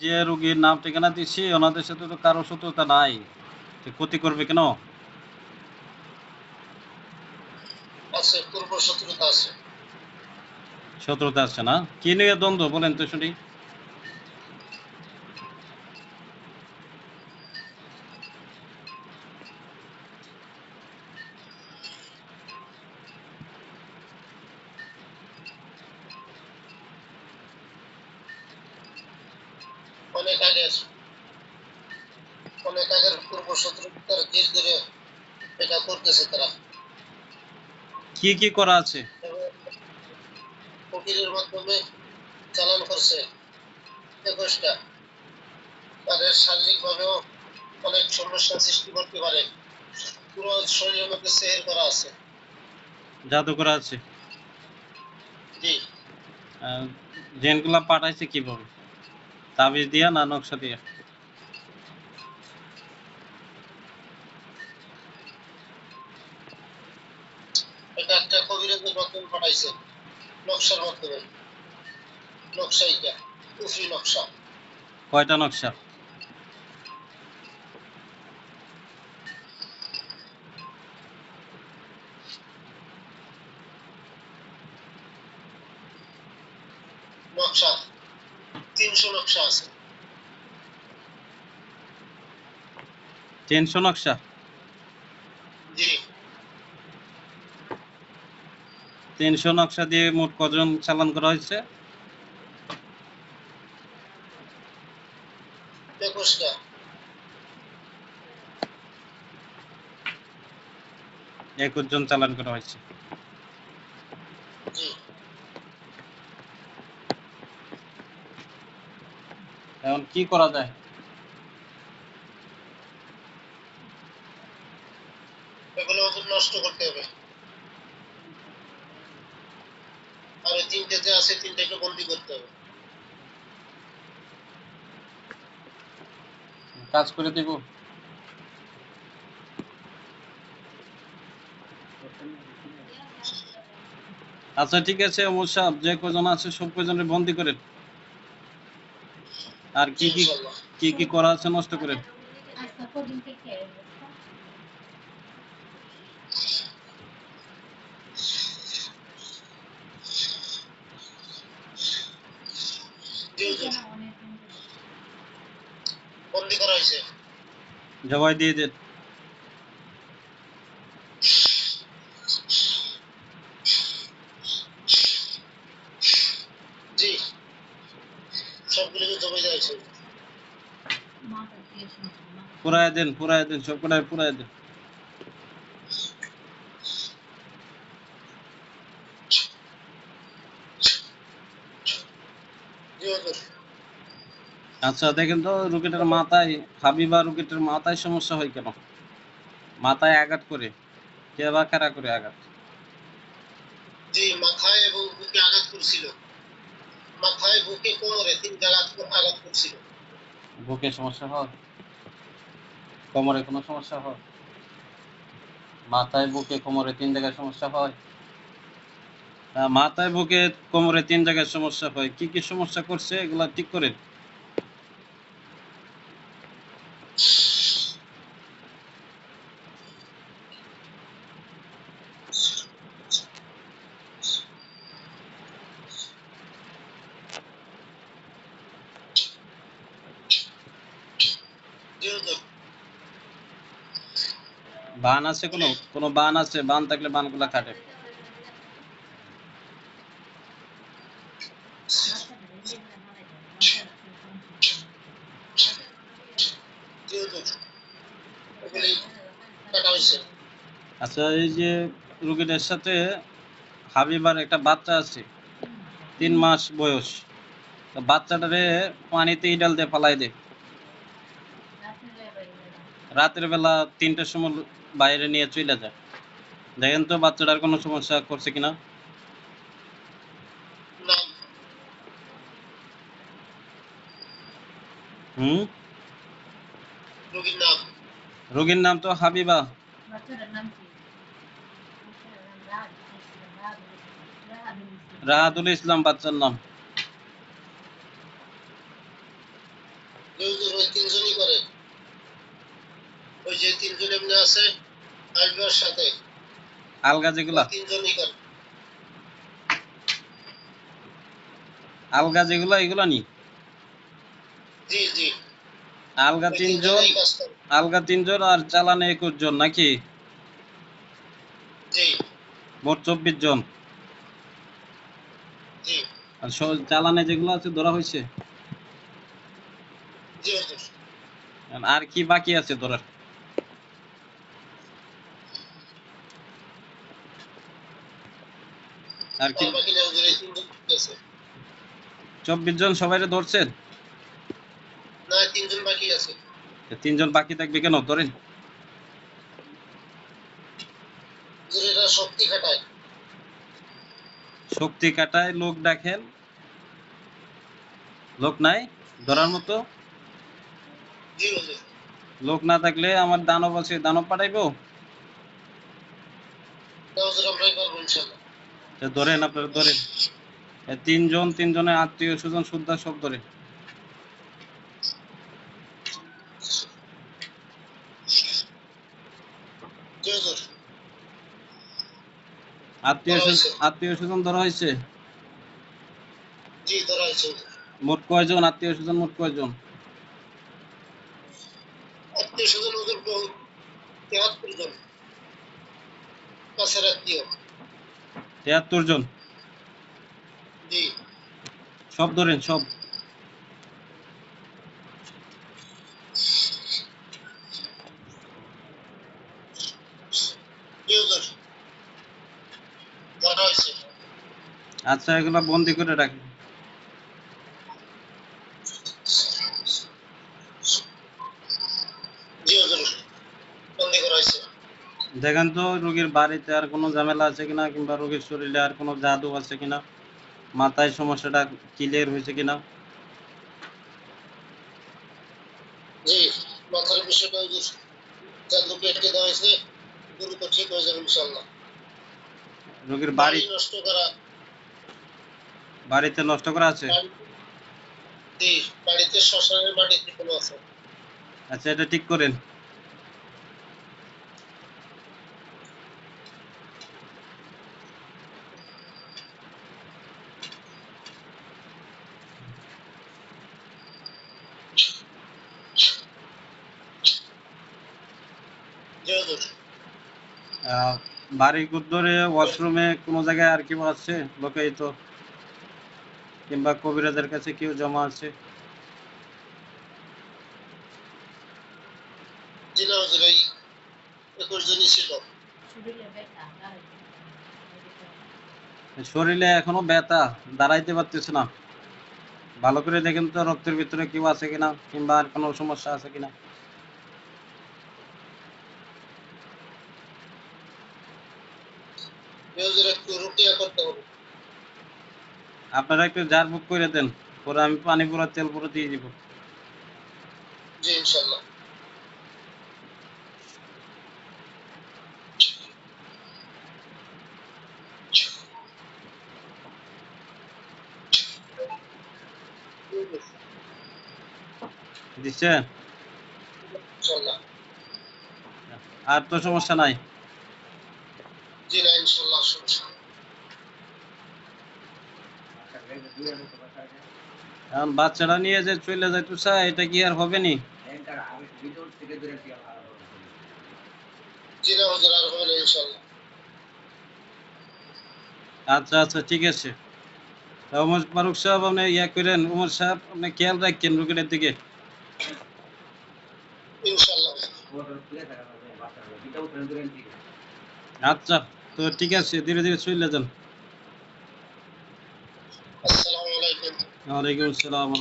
যে রুগীর নাম ঠিকানা দিচ্ছি ওনাদের সাথে তো কারও শত্রুতা নাই। ক্ষতি করবে কেন? শত্রুতা আছে না? কি নিয়ে দ্বন্দ্ব? বলেন তো শুনি। অনেক আগের অনেক আগের পূর্ব শত্রুতার ধরে এটা করতেছে তারা। কি কি করা আছে? উকিলের মাধ্যমে চালান করছে একুশটা। তাদের শারীরিকভাবেও অনেক সমস্যা সৃষ্টি করতে পারে। পুরো শরীরের মধ্যে সেহের করা আছে। জাদু করা আছে? জি। জেনগুলা পাঠাইছে কীভাবে? তাবিজ দিয়া না নকশা দিয়া? এটা একটা কবিরাজের মাধ্যমে পাঠাইছে। নকশার মাধ্যমে। নকশা এটা কুফরি নকশা। কয়টা নকশা তিনশো নকশা আছে। তিনশো নকশা? জি। তিনশো নকশা দিয়ে মোট কজন চালান করা হয়েছে? একুশ জন চালান করা হয়েছে। এখন কি করা যায়? এগুলো ওদের নষ্ট করতে হবে। আর তিনটে যে আছে তিনটাকে বন্দি করতে হবে। কাজ করে দিব। আচ্ছা ঠিক আছে মোসাব যে কজন আছে সব কজনের বন্দি করেন। আর কি কি কি কি করা আছে নষ্ট করা? জবাই দিয়ে দেন জি সবগুলোকে জমে দেওয়া হয়েছে মাথা দিয়ে শুনছি না পুরায় দেন পুরায় দেন সব পুরায় দেন। আচ্ছা দেখেন তো রুগীটার মাথায় হাবিবা রুগীটার মাথায় সমস্যা হয় কেন? মাথায় আঘাত করে কে বা কারা করে আঘাত? জি মাথায় এবং বুকে আঘাত করছিল। মাথায় বুকে কোমরে তিন জায়গা আঘাত করছিল? বুকে সমস্যা হয়? কোমরে কোনো সমস্যা হয়? মাথায় বুকে কোমরে তিন জায়গায় সমস্যা হয়? মাথায় বুকে কোমরে তিন জায়গায় সমস্যা হয়। কি কি সমস্যা করছে? এগুলা ঠিক করেন জি হুজুর বান আছে কোনো? কোনো বান আছে? বান থাকলে বানগুলা কাটে। আচ্ছা এই যে রুগীটার সাথে হাবিবার একটা বাচ্চা আছে, তিন মাস বয়স। বাচ্চাটারে পানিতে ইডাল দিয়ে ফালাই দে। রাতের বেলা তিনটার সময় বাইরে নিয়ে চলে যায়। দেখেন তো বাচ্চাটার কোনো সমস্যা করছে কিনা? হুম? রোগীর নাম তো হাবিবা। রাহাতুল ইসলাম বাচ্চার নাম হুজুর ওই তিনজনই করে ওই যে তিনজন এমনি আছে আসবার সাথে। আলগা যেগুলা? তিনজনই করে। আলগা যেগুলা এগুলা নি? জি জি। আলগা তিনজন আলগা তিনজন আর চালানে একুশ জন নাকি? জি। মোট চব্বিশ জন। জি। আর চালানে যেগুলো আছে ধরা হয়েছে জি। আর কি বাকি আছে ধরার? আর কি? চব্বিশ জন সবাই ধরছেন? না তিনজন বাকি আছে। তিনজন বাকি থাকবে কেন ধরেন? শক্তি কাটায় লোক দেখেন। লোক নাই? ধরার মতো? লোক না থাকলে আমার দানব আছে দানব পাঠাইবো? ধরেন আপনারা ধরেন। তিনজন তিনজনের আত্মীয় স্বজন শুদ্ধা সব ধরে। আত্মীয় আত্মীয় স্বজন ধরা হয়েছে? জি ধরা মোট কয়জন? আত্মীয় স্বজন মোট কয়জন? আত্মীয় স্বজন হুজুর বহু তেহাত্তর জন। কাছের আত্মীয়। তেহাত্তর জন। সব ধরেন সব। আচ্ছা এগুলা বন্দি করে রাখেন জি হুজুর বন্দি করা হয়েছে দেখেন তো রোগীর বাড়িতে আর কোনো ঝামেলা আছে কিনা কিংবা রোগীর শরীরে আর কোনো জাদু আছে কিনা? মাথায় সমস্যাটা ক্লিয়ার হয়েছে কিনা? জি মাথার বিষয়টা হুজুর জাদু পেটকে দেওয়া হয়েছে দ্রুত ঠিক হয়ে যাবে ইনশাল্লাহ রোগীর বাড়ি বাড়ি নষ্ট করা বাড়িতে নষ্ট করা আছে? জি বাড়িতে শ্মশানের মাটিতে কোনো আছে। আচ্ছা এটা ঠিক করেন। বাড়ি ওয়াশরুমে কোনো জায়গায় আর কেউ আছে? লোকায়িত কিংবা কবিরাজের কাছে কেউ জমা আছে? শরীরে এখনও ব্যথা দাঁড়াইতে পারতেছে না। ভালো করে দেখেন তো রক্তের ভিতরে কেউ আছে কিনা কিংবা আর কোনো সমস্যা আছে কিনা? জি একটু রুকিয়া করতে হবে। আপনারা একটু জার বুক করে দেন পরে আমি পানি পুরো তেল পুরো দিয়ে দিব। জি দিচ্ছেন? আর তো সমস্যা নাই জি না ইনশাল্লাহ সমস্যা নেই। বাচ্চাটা নিয়ে যে চলে যাইতো চাই এটা কি আর হবে নি আচ্ছা আচ্ছা ঠিক আছে। তা উমর ফারুক সাহেব আপনি ইয়া করেন উমর সাহেব আপনি খেয়াল রাখেন রুগীদের দিকে। আচ্ছা তো ঠিক আছে ধীরে ধীরে চলে যান। Aleyküm selam.